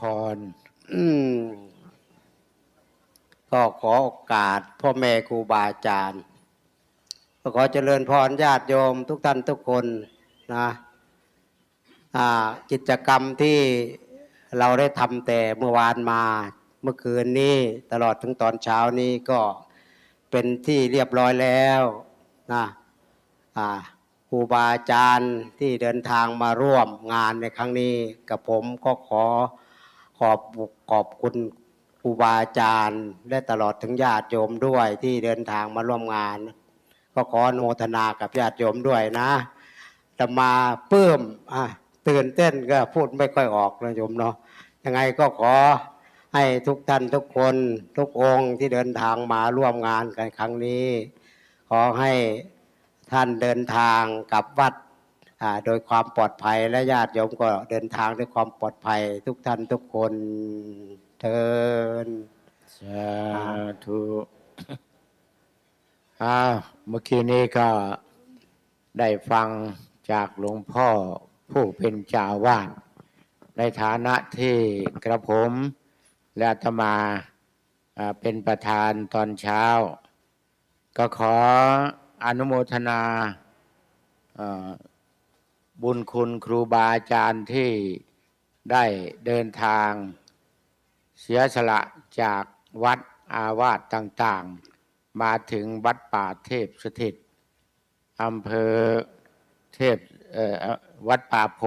พรก็ขอโอกาส พ่อแม่ครูบาอาจารย์ก็ขอเจริญพรญาติโยมทุกท่านทุกคนนะกิจกรรมที่เราได้ทำแต่เมื่อวานมาเมื่อคืนนี้ตลอดถึงตอนเช้านี้ก็เป็นที่เรียบร้อยแล้วนะครูบาอาจารย์ที่เดินทางมาร่วมงานในครั้งนี้กับผมก็ขอ ขอบขอบคุณครูบาอาจารย์ และตลอดถึงญาติโยมด้วยที่เดินทางมาร่วมงาน ก็ขออนโมทนากับญาติโยมด้วยนะจะมาปลื้มอะตื่นเต้นก็พูดไม่ค่อยออกนะโยมเนาะยังไงก็ขอให้ทุกท่านทุกคนทุกองค์ที่เดินทางมาร่วมงานกันครั้งนี้ ขอให้ท่านเดินทางกับวัด โดยความปลอดภัยและญาติโยมก็เดินทางด้วยความปลอดภัย ทุกท่านทุกคนเทินสาธุอ่าเมื่อกี้นี้ก็ได้ฟังจากหลวงพ่อผู้เป็นเจ้าวาดในฐานะที่กระผมและอาตมาเป็นประธานตอนเช้า ก็ขออนุโมทนา บุญคุณครูบาอาจารย์ที่ได้เดินทาง เสียสละจากวัดอาวาสต่างๆ มาถึงวัดป่าเทพสถิตอำเภอเทพเวัดป่าโพ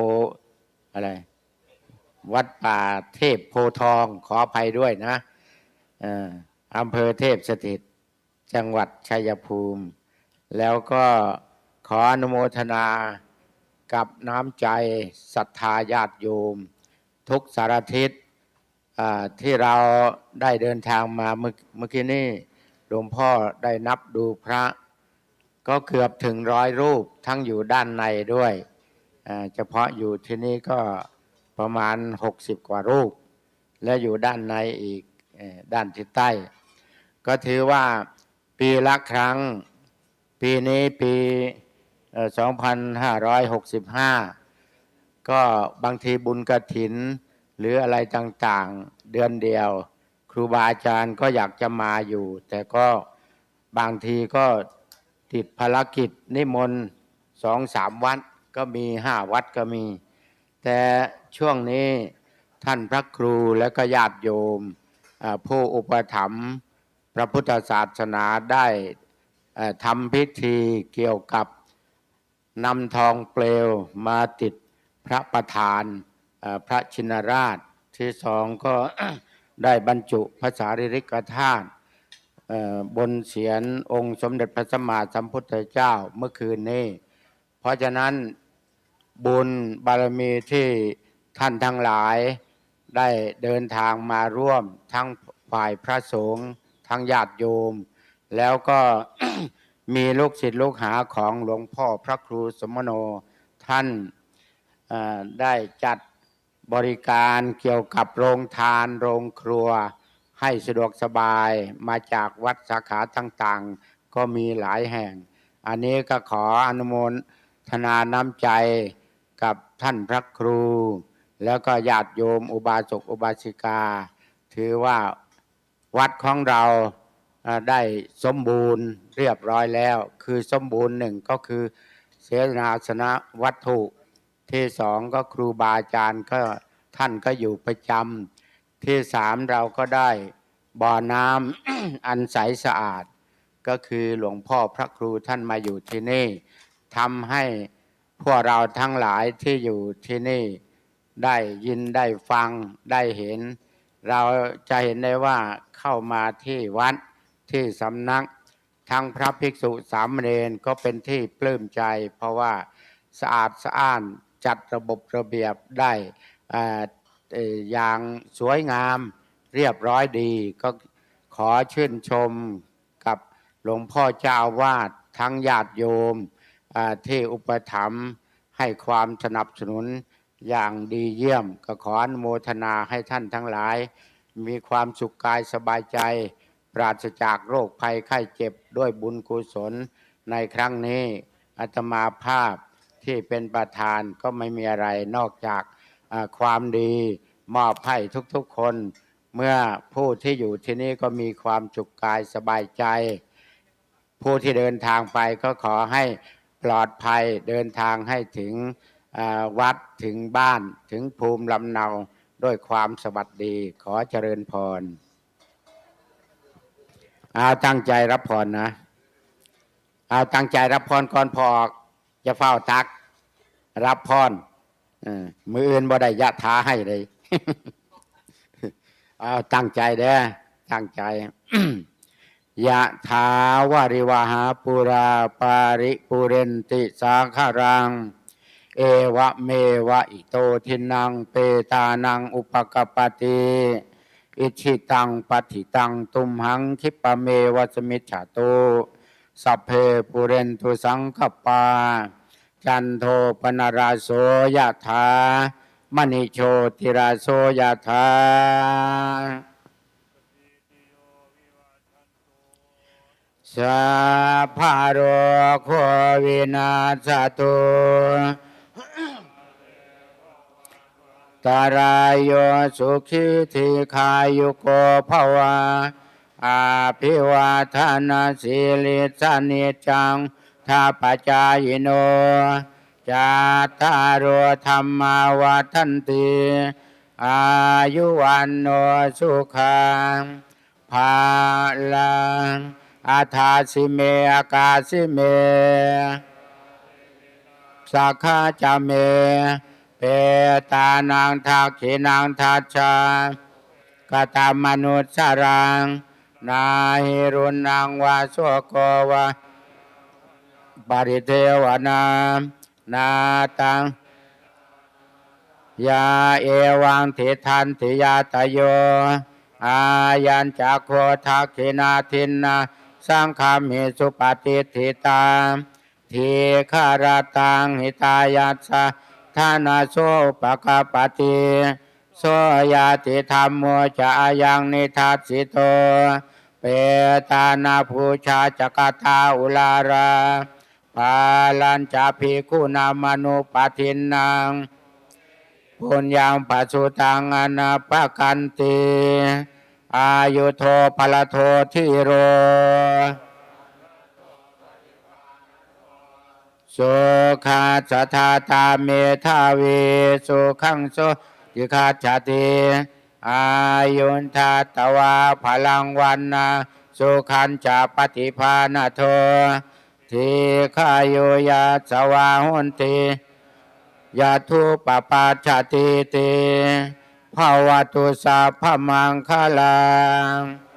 อะไรวัดป่าเทพโพทองขออภัยด้วยนะเอ่ออำเภอเทพสถิต จังหวัดชัยภูมิ แล้วก็ขออนุโมทนา กับน้ำใจศรัทธาญาติโยม ทุกสารทิศที่เราได้เดินทางมาเมื่อกี้นี้หลวงพ่อได้นับดูพระ ก็เกือบถึงร้อยรูปทั้งอยู่ด้านในด้วยเฉพาะอยู่ที่นี่ก็ประมาณ 60 กว่ารูป และอยู่ด้านในอีกด้านทิศใต้ ก็ถือว่าปีละครั้ง ปีนี้ปี 2565 ก็บางทีบุญกระถิน หรืออะไรต่างๆ เดือนเดียว ครูบาอาจารย์ก็อยากจะมาอยู่ แต่ก็บางทีก็ติดภารกิจนิมนต์สองสามวัดก็มีห้าวัดก็มี แต่ช่วงนี้ท่านพระครูและก็ญาติโยมผู้อุปถัมภ์พระพุทธศาสนาได้ทำพิธีเกี่ยวกับ นำทองเปลวมาติดพระประธานพระชินราช ที่สองก็ได้บรรจุพระสารีริกธาตุบนเสียนองค์สมเด็จพระสัมมาสัมพุทธเจ้าเมื่อคืนนี้ เพราะฉะนั้นบุญบารมีที่ท่านทั้งหลายได้เดินทางมาร่วมทั้งฝ่ายพระสงฆ์ทั้งญาติโยม แล้วก็ มีลูกศิษย์ลูกหาของหลวงพ่อพระครูสมโนท่านได้จัดบริการเกี่ยวกับโรงทานโรงครัว ให้สะดวกสบายมาจากวัดสาขาต่างๆ ก็มีหลายแห่ง อันนี้ก็ขออนุโมทนาน้ำใจกับท่านพระครู แล้วก็ญาติโยมอุบาสกอุบาสิกา ถือว่าวัดของเรา ได้สมบูรณ์เรียบร้อยแล้ว คือสมบูรณ์หนึ่งก็คือเสนาสนะวัตถุที่สองก็ครูบาอาจารย์ก็ท่านก็อยู่ประจำที่สามเราก็ได้บ่อน้ำอันใสสะอาด ก็คือหลวงพ่อพระครูท่านมาอยู่ที่นี่ทำให้พวกเราทั้งหลายที่อยู่ที่นี่ ได้ยินได้ฟังได้เห็น เราจะเห็นได้ว่าเข้ามาที่วัด ที่สำนักทั้งพระภิกษุสามเณรก็เป็นที่ปลื้มใจ เพราะว่าสะอาดสะอ้านจัดระบบระเบียบได้อ่าย่างสวยงามเรียบร้อยดี ก็ขอชื่นชมกับหลวงพ่อเจ้าวาดทั้งญาติโยมที่อุปถัมภ์ให้ความสนับสนุนอย่างดีเยี่ยม ก็ขออนุโมทนาให้ท่านทั้งหลาย มีความสุขกายสบายใจ ปราศจากโรคภัยไข้เจ็บด้วยบุญกุศลในครั้งนี้อาตมาภาพที่เป็นประธานก็ไม่มีอะไรนอกจากความดีมอบให้ทุกๆคน เมื่อผู้ที่อยู่ที่นี่ก็มีความสุขกายสบายใจ ผู้ที่เดินทางไปก็ขอให้ปลอดภัยเดินทางให้ถึงวัดถึงบ้านถึงภูมิลำเนาด้วยความสวัสดีขอเจริญพร เอาตั้งใจรับพรนะ เอาตั้งใจรับพรก่อนพอจะเฝ้าตัก รับพรมืออื่นบ่ได้ยะท้าให้เลยเอาตั้งใจเด้อตั้งใจยะถาวาริวหาปุราปาริปุเรนติสาคารัง เอวะเมวะอิโตทินังเปตานังอุปกปปติ อิชิตังปฏิตังตุมหังคิปะเมวะสมิจฉาโตสัพเพปุเรนตุสังคปา จันโทปนราโสยะถามณิโชติราโสยะถาสัพพะโรโควินาศตุตา รายโยสุขิธิขายุโกภวะอาภิวาทานาสิลิสานิจังทาปจายโนจาตารโรธรรมาวัฏันติ อายุวันโนสุขังภาลังอาทาสิเมอากาสิเม สักขาจาเม เปตานางทักขินางทัชชากตามนุษย์สรัง นาหิรุนางวาสโกวะปริเทวนานาตังยาเอวังทิทันติยาตโย อายัญจักโคทักขินาทินนาสังคามิสุปฏิทิตาทีคารตังหิตายัสสะ ทานาโสปะกาปติโสยาติธรรมโมจะยังนิทัสสิโต เปตานาภูชาจักตาอุลาราปาลันจะพิคุณามนุปทินนางปุญญังปัสุตังอนาปกันติอายุโทพลโททิโร สุขาสทาตาเมทาวีสุขังโสยิคาชาติอายุนทาตวาพลังวันนาสุขันจะปฏิภาณโททีขายุยาสวาหุนติยาทุปปาชาติติภาวตุสัพพมังคลัง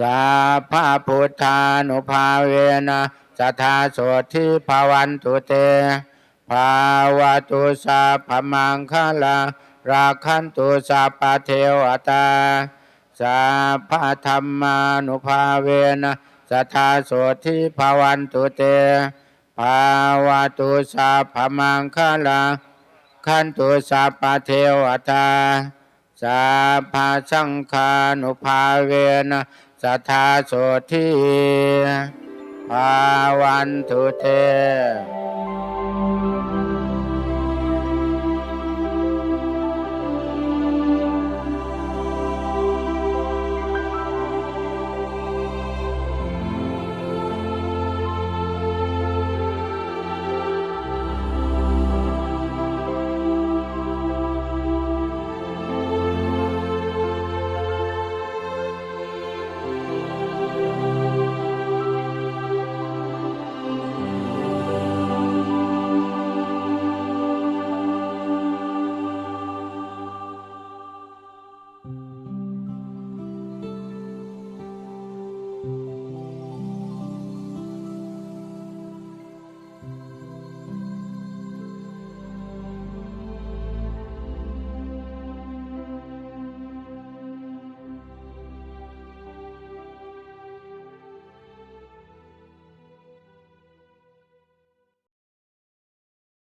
สัพพะพุทธานุภาเวนะสัทธาโสทิภาวันตุเต ภาวตุสัพมังคลังราคันตุสัพเทวตาสัพพะธรรมานุภาเวนะสัทธาโสทิภาวันตุเต ภาวะตุสัพมังคลังขันตุสัพเทวตาสัพพะสังฆานุภาเวนะ สัทธาโสทีภาวันทุเท